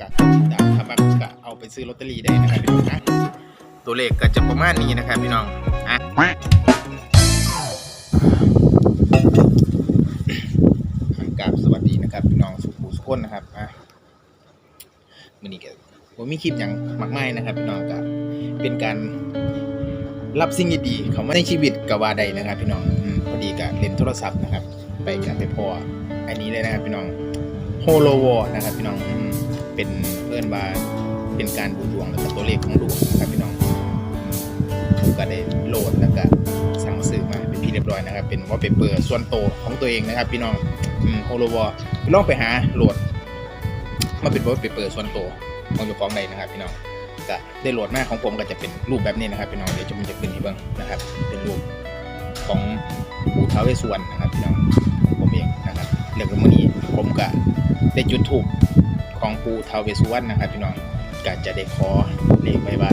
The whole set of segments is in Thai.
กะดาวถ้ามักกะเอาไปซื้อลอตเตอรี่ได้นะครับพี่น้องนะตัวเลขก็จะประมาณนี้นะครับพี่น้องอะกราบสวัสดีนะครับพี่น้องสุขุสุขคนนะครับอะมื้อนี้ก็บ่มีคลิปหยังมากมายนะครับพี่น้องก็เป็นการรับสิ่งดีๆเขามาในชีวิตก็ว่าได้นะครับ พี่น้องพอดีก็เล่นโทรศัพท์นะครับ ไปกันไปพออันนี้เลยนะครับพี่น้องโฮโลวอนะครับพี่น้องอื เป็นเพื่อนว่าเป็นการดูดวงแล้วก็ตัวเลขของดวงนะครับพี่น้องผมก็ได้โหลดแล้วก็สั่งซื้อมาเป็นที่เรียบร้อยนะครับ เป็นวอลเปเปอร์ส่วนตัวของตัวเองนะครับ พี่น้องโฮโลวอลองไปหาโหลดมาเป็นวอลเปเปอร์ส่วนตัวของเจ้าของใดนะครับพี่น้องก็ได้โหลดมาของผมก็จะเป็นรูปแบบนี้นะครับพี่น้องเดี๋ยวจะมันจะขึ้นให้เบิ่งนะครับ เป็นรูปของปู่ท้าวเวสสวรรณนะครับพี่น้องของผมเองนะครับเรื่องมื้อนี้ผมก็ได้จุดถูก ของปูทาวเวสุวรรณนะครับพี่น้องก็จะได้ขอเลขไว้ว่า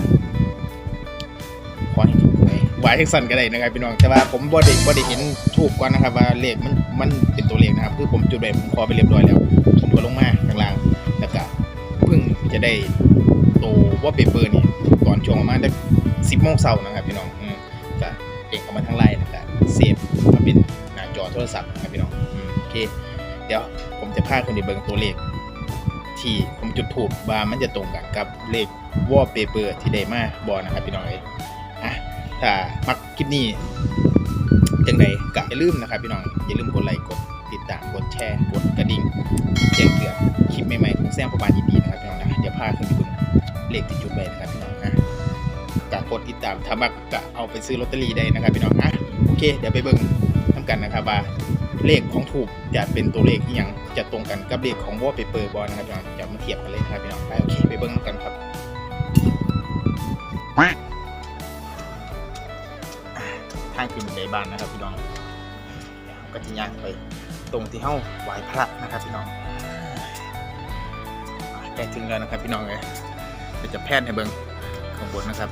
ขอให้ถูกหวยหวายทั้งสั้นก็ได้นะครับพี่น้องแต่ว่าผมบ่ได้บ่ได้เห็นถูกก่อนนะครับ ว่าเลขมันมันเป็นตัวเลขนะครับ คือผมจุดไปผมขอไปเรียบร้อยแล้วผมก็ลงมาข้างล่างแล้วก็เพิ่งจะได้โตว่าเปเปอร์นี่ตอนช่วงประมาณสิบโมงเช้านะครับพี่น้องก็เองเขามาทั้งไลน์นะครับเซฟมาเป็นหน้าจอโทรศัพท์นะครับพี่น้องโอเค เดี๋ยวผมจะพาคุณไปเบิ่งตัวเลข ที่ผมจุดถูกว่ามันจะตรงกันกับเลขวอลเปเปอร์ที่ได้มาบอนะครับพี่น้องอ้ยอะถ้ามักคลิปนี้จังใดก็อย่าลืมนะครับพี่น้องอย่าลืมกดไลค์กดติดตามกดแชร์กดกระดิ่งแจ้งเตือนคลิปใหม่ๆของแซมประมาณยินดีนะครับพี่น้องนะเดี๋ยวพาคุณไปเบิ่งเลขที่จุดไว้นะครับพี่น้องนะกกดติดตามถ้ามักก็เอาไปซื้อลอตเตอรี่ได้นะครับพี่น้องนะโอเค เดี๋ยวไปเบิ่งทำกันนะครับว่า เลขของถูกจะเป็นตัวเลขที่ยังจะตรงกันกับเลขของวอลเปเปอร์บอลนะครับพี่น้องจะมาเทียบกันเลยนะครับพี่น้องไปโอเคไปเบิ้งกันครับทางขึ้นบันไดบ้านนะครับพี่น้องก็จะย่างไปตรงที่เฮ้าไหว้พระนะครับพี่น้องใกล้ถึงแล้วนะครับพี่น้องเลยเดี๋ยวจะแพนให้เบิ้งข้างบนนะครับ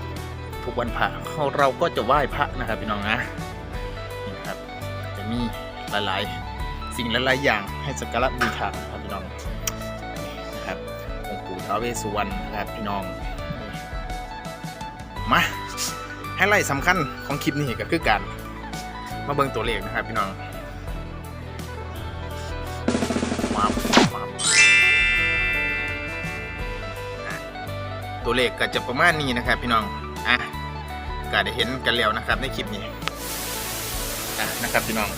ทุกวันพระเราก็จะไหว้พระนะครับพี่น้องนะนี่ครับจะมี หลายๆ สิ่งหลายๆอย่างให้สักการะบูชาครับพี่น้องนะครับองค์ปู่ท้าวเวสสุวรรณนะครับพี่น้องมาไฮไลท์สำคัญของคลิปนี้ก็คือการมาเบิ่งตัวเลขนะครับพี่น้องมามาตัวเลขก็จะประมาณนี้นะครับพี่น้องอะก็ได้เห็นกันแล้วนะครับในคลิปนี้อะนะครับพี่น้อง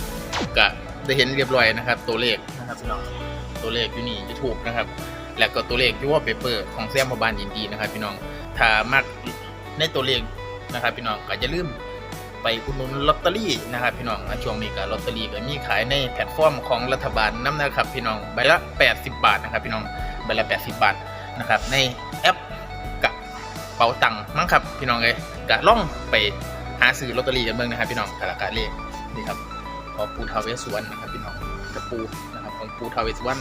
ก็ได้เห็นเรียบร้อยนะครับ ตัวเลขนะครับพี่น้องตัวเลขอยู่นี่จะถูกนะครับ แล้วก็ตัวเลขที่ว่าเปเปอร์ของแซมพบาลยินดีนะครับ พี่น้องถ้ามักในตัวเลขนะครับ พี่น้องก็จะลืมไปอุดหนุนลอตเตอรี่นะครับ พี่น้องช่วงนี้ก็ลอตเตอรี่ก็มีขายในแพลตฟอร์มของรัฐบาลน้ำนะครับพี่น้องใบละ 80 บาทนะครับ พี่น้องใบละ 80 บาทนะครับ ในแอปกะเป๋าตังค์มั้งครับ พี่น้องเลยกะล่องไปหาซื้อลอตเตอรี่กันเบิ่งนะครับ พี่น้องกะละกะเลขนี่ครับ ของปูทาเวสวรรณนะครับพี่น้องกับปูนะครับของปูทาเวสวรรณ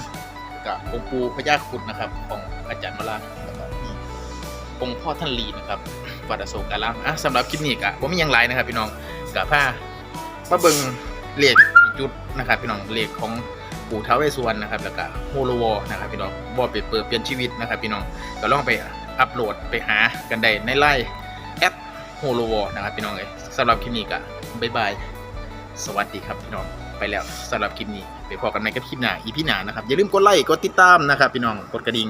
กับองค์ปูพญาครุดนะครับ ของอาจารย์มาลาแล้วก็องค์พ่อท่านลีนะครับวัดอโศการามอะสำหรับคลิปนี้กะว่ามีหยังไรนะครับ พี่น้องกะผ้ามาเบิงเลขจุดนะครับ พี่น้องเลขของปู่ท้าวเวสสวรรณนะครับแล้วก็โฮโลวอนะครับพี่น้องวอเปเปอร์เปลี่ยนชีวิตนะครับ พี่น้องก็ลองไปอัปโหลดไปหากันได้ในไลน์แอปโฮโลวอนะครับพี่น้องเอ้ยสำหรับคลิปนี้กะบ๊ายบาย สวัสดีครับพี่น้องไปแล้วสำหรับคลิปนี้ไปพอกันในกับคลิปหน้าอีพี่หนานะครับอย่าลืมกดไลค์กดติดตามนะครับพี่น้องกดกระดิ่ง